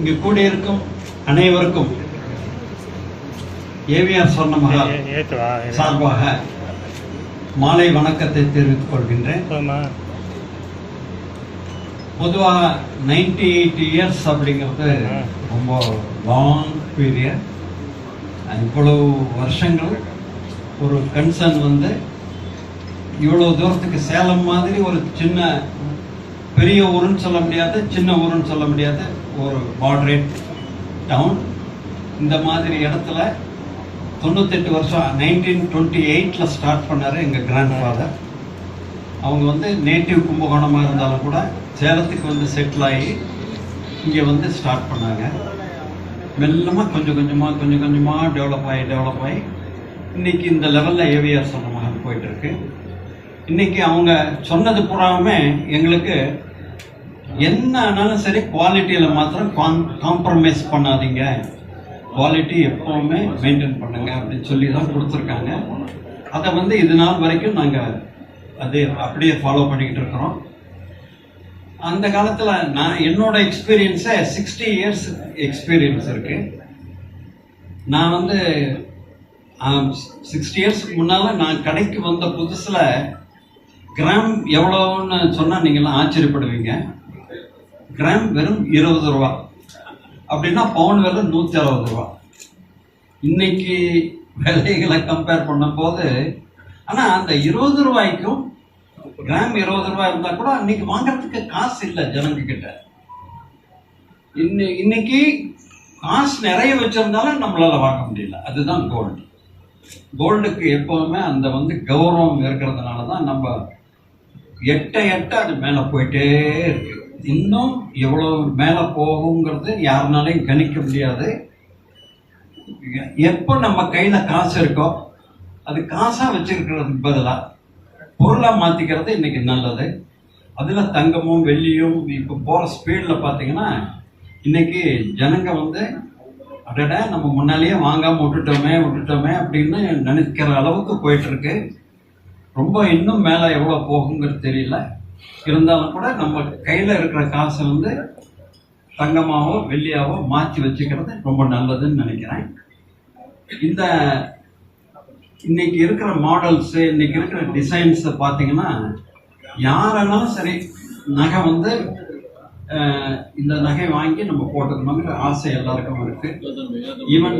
இங்கு கூடியிருக்கும் அனைவருக்கும் ஏவிஆர் சொன்னமகா ஏற்றுவா சார்பாக மாலை வணக்கத்தை தெரிவித்துக் கொள்கின்றேன். பொதுவாக நைன்டி எயிட் இயர்ஸ் அப்படிங்கிறது ரொம்ப லாங் பீரியட் இவ்வளவு வருஷங்கள் ஒரு கன்சர்ன் வந்து இவ்வளவு தூரத்துக்கு சேலம் மாதிரி ஒரு சின்ன பெரிய ஊருன்னு சொல்ல முடியாது சின்ன ஊருன்னு சொல்ல முடியாது. ஒரு மாடரேட் டவுன் இந்த மாதிரி இடத்துல தொண்ணூத்தெட்டு வருஷம் நைன்டீன் டுவெண்ட்டி எயிட்டில் ஸ்டார்ட் பண்ணார் எங்கள் கிராண்ட் ஃபாதர் அவங்க வந்து நேட்டிவ் கும்பகோணமாக இருந்தாலும் கூட சேலத்துக்கு வந்து செட்டில் ஆகி இங்கே வந்து ஸ்டார்ட் பண்ணாங்க. மெல்லமாக கொஞ்சம் கொஞ்சமாக கொஞ்சம் கொஞ்சமாக டெவலப் ஆகி டெவலப் ஆகி இன்னைக்கு இந்த லெவலில் ஏவிஆர் சொன்ன மகன் போயிட்டுருக்கு இன்றைக்கி அவங்க சொன்னது பூராவுமே எங்களுக்கு என்ன ஆனாலும் சரி குவாலிட்டியில் மாத்திரம் கான் காம்ப்ரமைஸ் பண்ணாதீங்க. குவாலிட்டி எப்போவுமே மெயின்டைன் பண்ணுங்க அப்படின்னு சொல்லி தான் கொடுத்துருக்காங்க. அதை வந்து இது நாள் வரைக்கும் நாங்கள் அது அப்படியே ஃபாலோ பண்ணிக்கிட்டு இருக்கிறோம். அந்த காலத்தில் நான் என்னோட எக்ஸ்பீரியன்ஸை சிக்ஸ்டி இயர்ஸ் எக்ஸ்பீரியன்ஸ் இருக்கு. நான் வந்து சிக்ஸ்டி இயர்ஸ்க்கு முன்னால் நான் கடைக்கு வந்த புதுசில் கிராம் எவ்வளோன்னு சொன்னால் நீங்கள்லாம் ஆச்சரியப்படுவீங்க. கிராம் வெறும் இருபது ரூபா. அப்படின்னா பவுன் விலை நூற்றி அறுபது ரூபா. இன்னைக்கு விலைகளை கம்பேர் பண்ணும்போது ஆனால் அந்த இருபது ரூபாய்க்கும் கிராம் இருபது ரூபாய் இருந்தால் கூட இன்னைக்கு வாங்குறதுக்கு காசு இல்லை ஜனங்க கிட்ட. இன்னை இன்னைக்கு காசு நிறைய வச்சிருந்தாலும் நம்மளால் வாங்க முடியல. அதுதான் கோல்டு கோல்டுக்கு எப்போவுமே அந்த வந்து கௌரவம் இருக்கிறதுனால தான் நம்ம எட்ட எட்ட அது மேலே போயிட்டே இருக்கு. இன்னும் எவ்வளோ மேலே போகுங்கிறது யாருனாலையும் கணிக்க முடியாது. எப்போ நம்ம கையில் காசு இருக்கோ அது காசாக வச்சுருக்கிறதுக்கு பதிலாக பொருளாக மாற்றிக்கிறது இன்றைக்கி நல்லது. அதில் தங்கமும் வெள்ளியும் இப்போ போகிற ஸ்பீடில் பார்த்தீங்கன்னா இன்றைக்கி ஜனங்க வந்து அடட நம்ம முன்னாலேயே வாங்காமல் விட்டுட்டோமே விட்டுட்டோமே அப்படின்னு நினைக்கிற அளவுக்கு போயிட்டுருக்கு ரொம்ப இன்னும் மேலே எவ்வளோ போகுங்கிறது தெரியல. இருந்தாலும் கூட நம்ம கையில் இருக்கிற காசை வந்து தங்கமாவோ வெள்ளியாவோ மாற்றி வச்சுக்கிறது ரொம்ப நல்லதுன்னு நினைக்கிறேன். இந்த இன்னைக்கு இருக்கிற மாடல்ஸ் இன்னைக்கு இருக்கிற டிசைன்ஸை பார்த்தீங்கன்னா யாரெல்லாம் சரி நகை வந்து இந்த நகை வாங்கி நம்ம போட்டுக்கணுங்கிற ஆசை எல்லாருக்கும் இருக்கு. ஈவன்